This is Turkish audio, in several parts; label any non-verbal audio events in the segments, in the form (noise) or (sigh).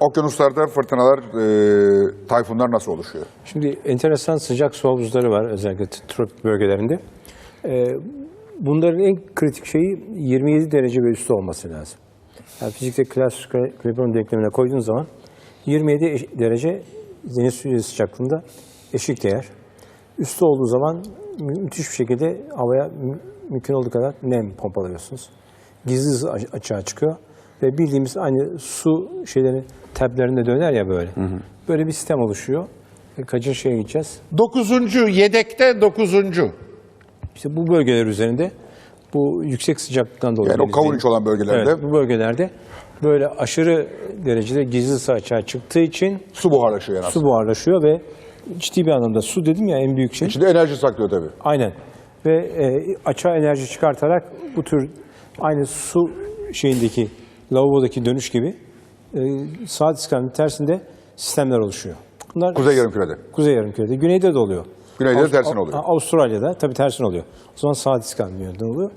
okyanuslarda fırtınalar, e, tayfunlar nasıl oluşuyor? Şimdi enteresan sıcak su havuzları var özellikle tropik bölgelerinde. Ee, bunların en kritik şeyi 27 derece ve üstü olması lazım. Yani fizikte klasik Kleber'in denklemine koyduğun zaman 27 eş- derece deniz suyu sıcaklığında eşik değer. Üstü olduğu zaman mü- müthiş bir şekilde havaya mü- mümkün olduğu kadar nem pompalıyorsunuz. Gizli açığa çıkıyor ve bildiğimiz aynı su şeylerin tablerinde döner ya böyle. Böyle bir sistem oluşuyor. E, Kaçıncı şeye gideceğiz? Dokuzuncu, yedekte dokuzuncu. İşte bu bölgeler üzerinde bu yüksek sıcaklıktan dolayı. Yani o içi olan bölgelerde Evet, bu bölgelerde böyle aşırı derecede gizli ısı açığa çıktığı için su buharlaşıyor yani su aslında. buharlaşıyor ve ciddi bir anlamda su dedim ya en büyük şey. İçinde enerji saklıyor tabii. Aynen. Ve e, açığa enerji çıkartarak bu tür aynı su şeyindeki lavabodaki dönüş gibi e, saat istikametinin tersinde sistemler oluşuyor. Bunlar Kuzey yarımkürede. Kuzey yarımkürede. Güneyde de oluyor. Güneyde de Avust- tersine oluyor. Avustralya'da tabii tersine oluyor. O zaman saat istikametinde oluyor.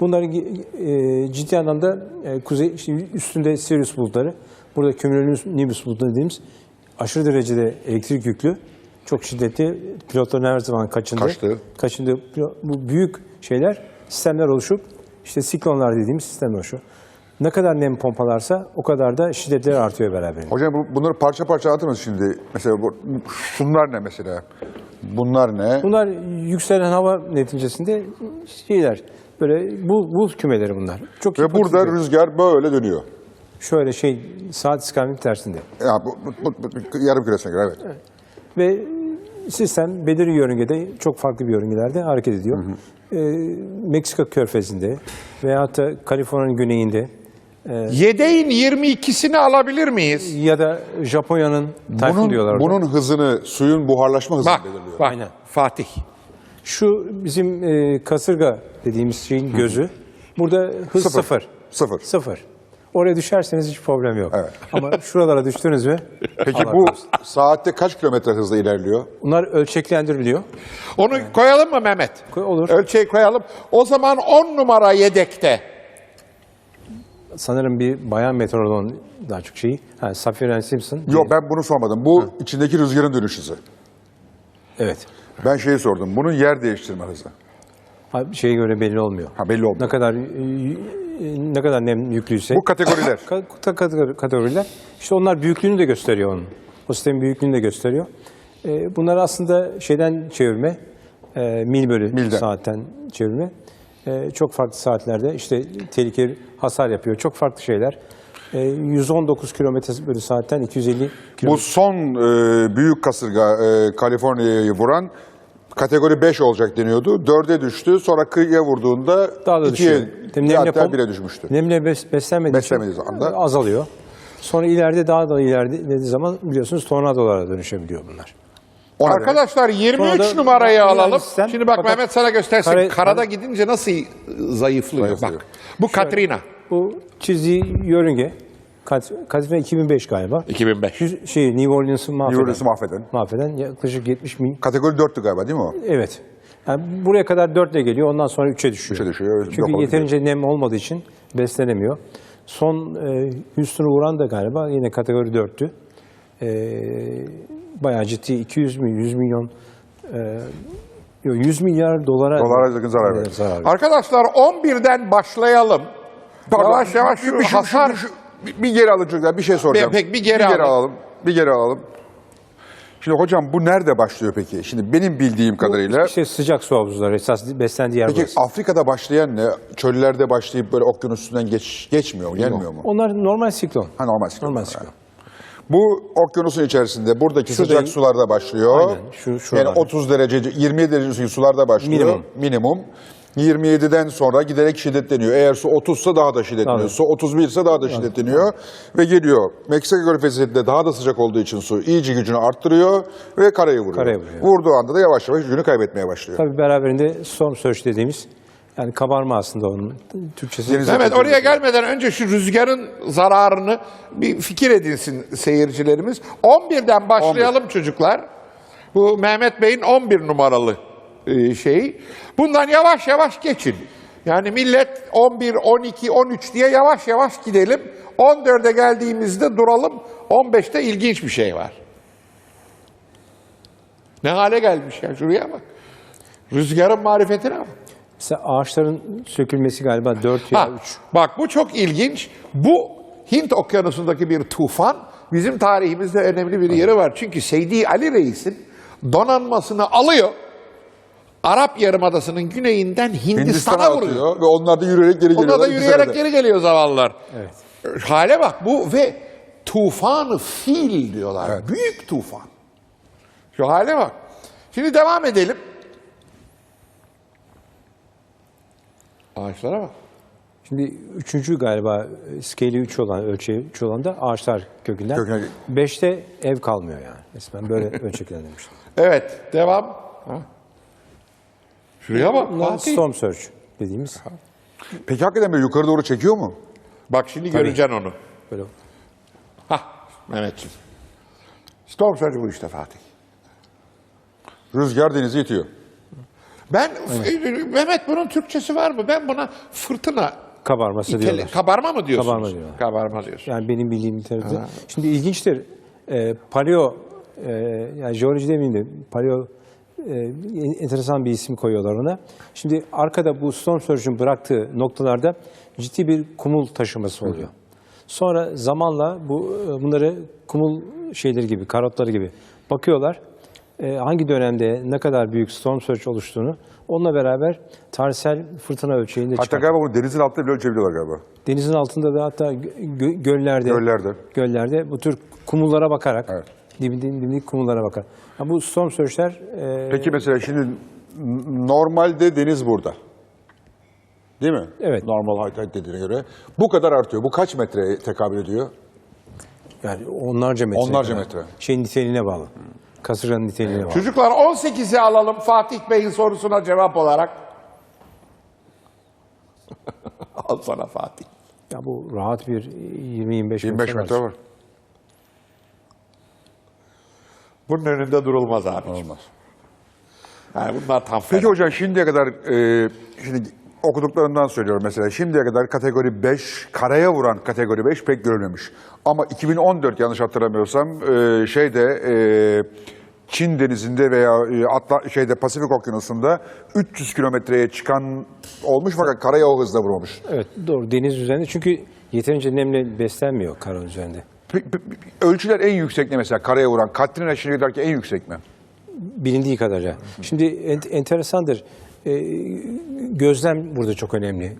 Bunların e, ciddi anlamda e, kuzey işte üstünde Sirius bulutları, burada cumulonimbus bulutları dediğimiz aşırı derecede elektrik yüklü, çok şiddetli pilotların her zaman kaçındı. Kaçtı. Kaçındı. Bu büyük şeyler sistemler oluşup işte siklonlar dediğimiz sistemler oluşuyor. Ne kadar nem pompalarsa o kadar da şiddetleri artıyor beraberinde. Hocam bu, bunları parça parça mısın şimdi? Mesela bu, şunlar ne mesela? Bunlar ne? Bunlar yükselen hava neticesinde şeyler böyle bul, bul kümeleri bunlar. Çok Ve burada bir- rüzgar böyle dönüyor. şöyle şey saat istikameti tersinde. Ya bu, bu, bu, bu yarım küresine göre evet. Ve sistem belirli yörüngede çok farklı bir yörüngelerde hareket ediyor. Ee, Meksika körfezinde veyahut da Kaliforniya'nın güneyinde Yedeğin 22'sini alabilir miyiz? ya da Japonya'nın tayfun Bunun, diyorlar. orada. bunun hızını, suyun buharlaşma hızını Bak, belirliyor. bak Aynen. Fatih. Şu bizim e, kasırga dediğimiz şeyin gözü. Burada hız Sıfır. sıfır. Sıfır. Sıfır. Oraya düşerseniz hiç problem yok. Evet. (laughs) Ama şuralara düştünüz mü? Peki Allah bu korusun. saatte kaç kilometre hızla ilerliyor? Bunlar ölçeklendiriliyor. Onu koyalım mı Mehmet? Koy- Olur. Ölçeği koyalım. O zaman 10 numara yedekte. Sanırım bir bayan meteoroloğun daha çok şeyi. Ha, Safiye Simpson. Yok ben bunu sormadım. Bu içindeki rüzgarın dönüş hızı. Evet. Ben şeyi sordum. Bunun yer değiştirme hızı. Ha, şeye göre belli olmuyor. Ha belli oldu. Ne kadar e, ne kadar nem yüklüyse. Bu kategoriler. (laughs) Ka- ka- kategori- kategoriler. İşte onlar büyüklüğünü de gösteriyor onun. O sistemin büyüklüğünü de gösteriyor. E, bunlar aslında şeyden çevirme, e, mil bölü Milden. saatten çevirme. E, çok farklı saatlerde işte tehlikeli hasar yapıyor. Çok farklı şeyler. E, 119 kilometre bölü saatten 250 Bu kilometre. son e, büyük kasırga e, Kaliforniya'yı vuran kategori 5 olacak deniyordu. 4'e düştü. Sonra kıyıya vurduğunda Daha da 2'ye düşüyor. Tabii nemle hatta pom- 1'e düşmüştü. Nemle bes, beslenmediği, Beslenmediği için azalıyor. Sonra ileride daha da ilerlediği zaman biliyorsunuz tornadolara dönüşebiliyor bunlar. O ne demek? Arkadaşlar 23 Sonra da- numarayı alalım. sistem. Şimdi bak Mehmet sana göstersin. kare- Karada kare- gidince nasıl zayıflıyor. Zayıflıyor. Bak. Bu Katrina. Bu çizdiği yörünge Kat- Katrina 2005 galiba. 2005. Yüz- Şey New Orleans'ı mahveden. New Orleans'ı mahveden. mahveden yaklaşık 70 bin. Kategori 4'tü galiba değil mi o? Evet. Yani buraya kadar 4 ile geliyor ondan sonra 3'e düşüyor. Üçe düşüyor, öyle Çünkü yok yeterince nem olmadığı için beslenemiyor. Son e, Houston'u vuran da galiba yine kategori 4'tü. Bayağı ciddi 200 milyon, 100 milyon e, yok, 100 milyar dolara Dolara yakın zarar zarar verdi. Arkadaşlar 11'den başlayalım. Yavaş yavaş şu bir, şu- hasar... şu- şu- bir geri alın çocuklar. Bir şey soracağım. Peki, bir geri alın. alalım. Bir geri alalım. Şimdi hocam bu nerede başlıyor peki? Şimdi benim bildiğim kadarıyla İşte sıcak su havuzları esas beslendiği yer Peki burası. Afrika'da başlayan ne? Çöllerde başlayıp böyle okyanus üstünden geç, geçmiyor mu? Gelmiyor mu? Onlar normal siklon. Ha normal siklon. Normal siklon. Bu okyanusun içerisinde buradaki Şurada- sıcak sularda başlıyor. Aynen, şu- şuralarda. yani 30 derece, 27 derece sularda başlıyor. Minimum. Minimum. 27'den sonra giderek şiddetleniyor. Eğer su 30 ise daha da şiddetleniyor. Tabii. Su 31 ise daha da şiddetleniyor. Ve geliyor. Meksika körfezinde daha da sıcak olduğu için su iyice gücünü arttırıyor ve karaya vuruyor. Karaya vuruyor. Vurduğu anda da yavaş yavaş gücünü kaybetmeye başlıyor. Tabii beraberinde storm surge dediğimiz yani kabarma aslında onun Türkçesi. Mehmet oraya gelmeden önce şu rüzgarın zararını bir fikir edinsin seyircilerimiz. 11'den başlayalım çocuklar. Bu Mehmet Bey'in 11 numaralı e, şeyi. Bundan yavaş yavaş geçin. Yani millet 11, 12, 13 diye yavaş yavaş gidelim. 14'e geldiğimizde duralım. 15'te ilginç bir şey var. Ne hale gelmiş ya şuraya bak. Rüzgarın marifetine bak. Mesela ağaçların sökülmesi galiba 4 ya Ha, 3. bak bu çok ilginç. Bu Hint okyanusundaki bir tufan bizim tarihimizde önemli bir yeri var. Çünkü Seydi Ali Reis'in donanmasını alıyor. Arap Yarımadası'nın güneyinden Hindistan'a Hindistan'a vuruyor. atıyor ve onlar da yürüyerek geri geliyorlar. Onlar da yürüyerek geri geliyor zavallılar. Evet. Hale bak bu ve tufanı fil diyorlar. Evet. Büyük tufan. Şu hale bak. Şimdi devam edelim. Ağaçlara bak. Şimdi üçüncü galiba e, scale'i 3 olan, ölçeği 3 olan da ağaçlar kökünden. Köküne- 5'te ev kalmıyor yani. Resmen böyle (laughs) ölçeklendirmişler. Evet, devam. Ha. Şuraya bak. Fatih. storm surge dediğimiz. Peki hakikaten böyle yukarı doğru çekiyor mu? Bak şimdi göreceksin onu. Böyle Hah, Mehmetciğim. Storm surge bu işte Fatih. Rüzgar denizi itiyor. Ben, Mehmet bunun Türkçesi var mı? Ben buna fırtına, kabarması itele- diyorlar. kabarma mı diyorsunuz? Kabarma diyorlar. Kabarma diyorsun. Yani benim bildiğim literatürde. Şimdi ilginçtir. E, paleo, e, yani jeoloji demeyeyim de paleo e, enteresan bir isim koyuyorlar ona. Şimdi arkada bu storm surge'ün bıraktığı noktalarda ciddi bir kumul taşıması oluyor. Sonra zamanla bu e, bunları kumul şeyleri gibi, karotları gibi bakıyorlar. E, hangi dönemde ne kadar büyük storm surge oluştuğunu onunla beraber tarihsel fırtına ölçeğinde Hatta galiba bunu denizin altında bile ölçebiliyorlar galiba. Denizin altında da hatta gö- gö- göllerde, Göllerde. göllerde bu tür kumullara bakarak, Evet. dibindeki, dibindeki kumullara bakarak. Ha, bu storm surge'ler e, Peki mesela şimdi normalde deniz burada. Değil mi? Evet. Normal tide dediğine göre. Bu kadar artıyor. Bu kaç metreye tekabül ediyor? yani onlarca metre. Onlarca kadar. metre. Şeyin niteliğine bağlı. Kasırganın niteliğine bağlı. Çocuklar 18'i alalım Fatih Bey'in sorusuna cevap olarak. (laughs) Al sana Fatih. Ya bu rahat bir 20-25 25 metre var. Bunun önünde durulmaz abi. Olmaz. Yani bunlar tam Peki fena. hocam şimdiye kadar e, şimdi okuduklarımdan söylüyorum mesela şimdiye kadar kategori 5 karaya vuran kategori 5 pek görülmemiş. Ama 2014 yanlış hatırlamıyorsam e, şeyde e, Çin denizinde veya e, Atla, şeyde Pasifik Okyanusu'nda 300 kilometreye çıkan olmuş fakat karaya o hızla vurmamış. Evet doğru deniz üzerinde çünkü yeterince nemle beslenmiyor kara üzerinde. Pe- pe- Ölçüler en yüksek ne mesela karaya vuran? Katrina şimdiye kadarki en yüksek mi? bilindiği kadarıyla. Şimdi ent- enteresandır. Ee, gözlem burada çok önemli.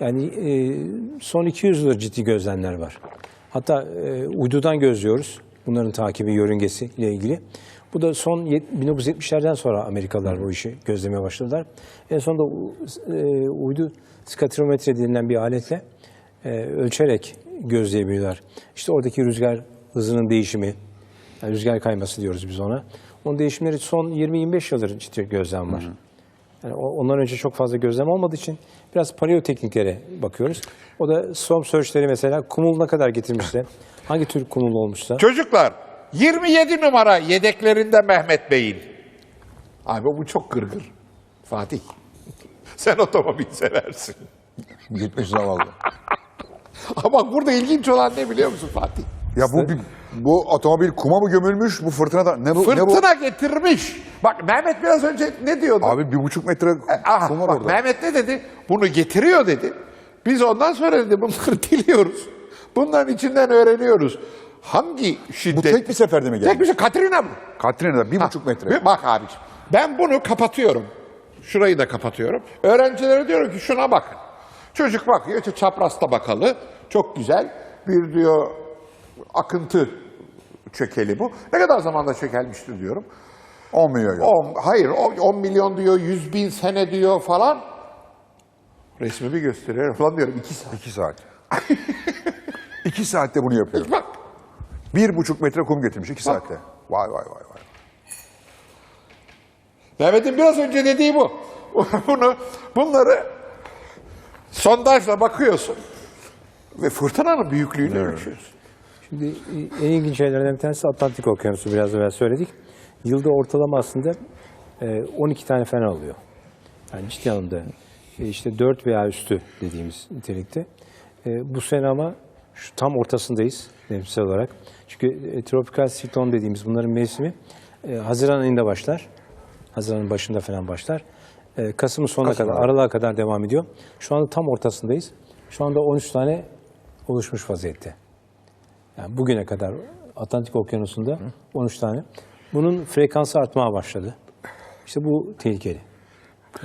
Yani e, son 200 yıldır ciddi gözlemler var. Hatta e, uydudan gözlüyoruz. Bunların takibi, yörüngesi ile ilgili. Bu da son yet- 1970'lerden sonra Amerikalılar bu işi gözlemeye başladılar. En sonunda e, uydu skatirometre denilen bir aletle e, ölçerek gözleyebiliyorlar. İşte oradaki rüzgar hızının değişimi, yani rüzgar kayması diyoruz biz ona. Onun değişimleri son 20-25 yıldır ciddi gözlem var. Yani ondan önce çok fazla gözlem olmadığı için biraz paleo tekniklere bakıyoruz. O da storm surge'leri mesela kumul ne kadar getirmişse, (laughs) hangi tür kumul olmuşsa. Çocuklar 27 numara yedeklerinde Mehmet Bey'in. Abi bu çok gırgır. Fatih. Sen otomobil seversin. Gitmiş zavallı. Ama burada ilginç olan ne biliyor musun Fatih? Ya bu bir, bu otomobil kuma mı gömülmüş? Bu fırtınada ne bu? Ne bu? Fırtına getirmiş. Bak Mehmet biraz önce ne diyordu? Abi bir buçuk metre Aha, kum var bak orada. Mehmet ne dedi? Bunu getiriyor dedi. Biz ondan sonra dedi bunları (laughs) diliyoruz. Bunların içinden öğreniyoruz. Hangi Bu şiddet? tek bir seferde mi geldi? Tek bir şey. Katrina mı? Katrina'da bir buçuk metre. Bir Bak abiciğim. Ben bunu kapatıyorum. Şurayı da kapatıyorum. Öğrencilere diyorum ki şuna bakın. Çocuk bakıyor işte çapraz tabakalı. Çok güzel. Bir diyor akıntı çökeli bu. Ne kadar zamanda çökelmiştir diyorum. 10 milyon. euro. 10, hayır 10 milyon diyor, 100 bin sene diyor falan. Resmi bir gösteriyor. Falan diyorum 2 saat. İki saat. (laughs) iki saatte bunu yapıyor. Bak Bir buçuk metre kum getirmiş iki saatte. Vay vay vay vay. Mehmet'in biraz önce dediği bu. (laughs) Bunu, bunları sondajla bakıyorsun ve fırtınanın büyüklüğünü ölçüyorsun. Şimdi e, en ilginç şeylerden bir tanesi Atlantik Okyanusu biraz evvel söyledik. Yılda ortalama aslında e, 12 tane fena oluyor. Yani ciddi anlamda e, işte 4 veya üstü dediğimiz nitelikte. E, bu sene ama şu tam ortasındayız mevsimsel olarak. Çünkü e, tropikal siklon dediğimiz bunların mevsimi e, Haziran ayında başlar. Haziran'ın başında falan başlar. E, Kasım'ın sonuna Kasım kadar. Aralık'a kadar devam ediyor. Şu anda tam ortasındayız. Şu anda 13 tane oluşmuş vaziyette. Yani bugüne kadar Atlantik Okyanusu'nda 13 tane. Bunun frekansı artmaya başladı. İşte bu tehlikeli.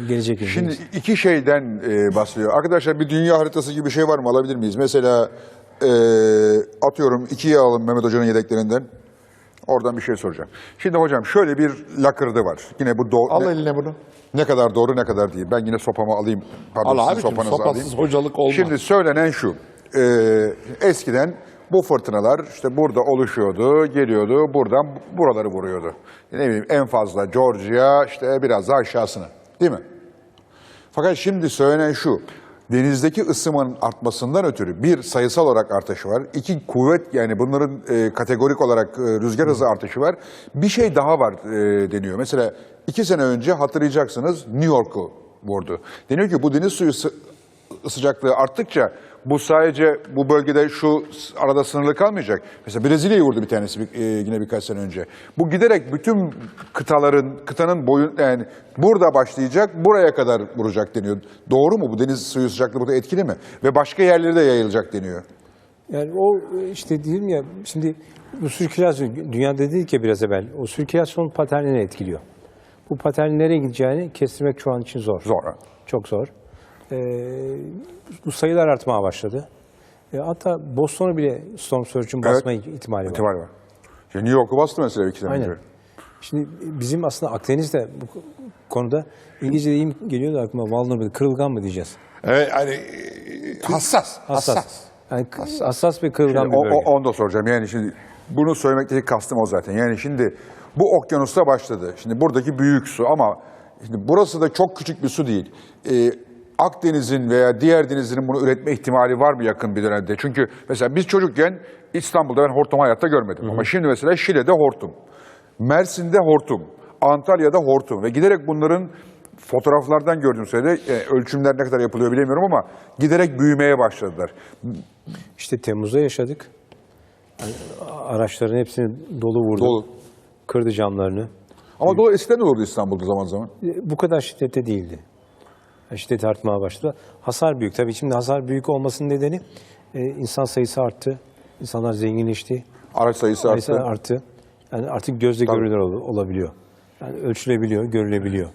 Gelecek yıl. Şimdi iki şeyden e, bahsediyor. Arkadaşlar bir dünya haritası gibi bir şey var mı? Alabilir miyiz? Mesela e, atıyorum ikiye alın Mehmet Hoca'nın yedeklerinden. Oradan bir şey soracağım. Şimdi hocam şöyle bir lakırdı var. Yine bu doğru. Al ne, eline bunu. ne kadar doğru ne kadar değil. Ben yine sopamı alayım. Pardon, Al abicim sopanızı sopasız alayım. hocalık olmaz. Şimdi söylenen şu. e, eskiden bu fırtınalar işte burada oluşuyordu, geliyordu, buradan buraları vuruyordu. Ne bileyim en fazla Georgia işte biraz daha aşağısına. Değil mi? Fakat şimdi söylenen şu. Denizdeki ısınmanın artmasından ötürü bir sayısal olarak artışı var. iki kuvvet yani bunların e, kategorik olarak e, rüzgar hızı artışı var. Bir şey daha var e, deniyor. Mesela iki sene önce hatırlayacaksınız New York'u vurdu. Deniyor ki bu deniz suyu sı- sıcaklığı arttıkça bu sadece bu bölgede şu arada sınırlı kalmayacak. Mesela Brezilya'yı vurdu bir tanesi bir- e, yine birkaç sene önce. Bu giderek bütün kıtaların, kıtanın boyun yani burada başlayacak, buraya kadar vuracak deniyor. Doğru mu? Bu deniz suyu sıcaklığı burada etkili mi? Ve başka yerlere de yayılacak deniyor. Yani o işte diyorum ya şimdi bu sirkülasyon dünyada dedik ya biraz evvel o sirkülasyon paternini etkiliyor. Bu paternin nereye gideceğini kestirmek şu an için zor. Zor. Çok zor. Ee, bu sayılar artmaya başladı. E, hatta Boston'u bile storm surge'un Evet. basma ihtimali var. İhtimal var. Şimdi New York'u bastı mesela iki sene Aynen. önce. Şimdi bizim aslında Akdeniz'de bu konuda İngilizce deyim geliyor da aklıma vulnerable, kırılgan mı diyeceğiz? Evet, hani e, hassas, hassas. Yani k- hassas ve kırılgan bir O, bölge. o, onu da soracağım. Yani şimdi bunu söylemekteki kastım o zaten. Yani şimdi bu okyanusta başladı. Şimdi buradaki büyük su ama şimdi burası da çok küçük bir su değil. Ee, Akdeniz'in veya diğer denizlerin bunu üretme ihtimali var mı yakın bir dönemde? Çünkü mesela biz çocukken İstanbul'da ben hortum hayatta görmedim. Ama şimdi mesela Şile'de hortum. Mersin'de hortum. Antalya'da hortum. Ve giderek bunların fotoğraflardan gördüğüm sürede e, ölçümler ne kadar yapılıyor bilemiyorum ama giderek büyümeye başladılar. İşte Temmuz'da yaşadık. Yani araçların hepsini dolu vurdu. Dolu. Kırdı camlarını. Ama dolu eskiden de olurdu İstanbul'da zaman zaman. E, Bu kadar şiddette değildi. Yani Şiddet artmaya başladı. Hasar büyük. Tabii şimdi hasar büyük olmasının nedeni e, insan sayısı arttı. İnsanlar zenginleşti. Araç sayısı arttı. Sayısı arttı. Yani artık gözle görülür ol- olabiliyor. Yani ölçülebiliyor, görülebiliyor.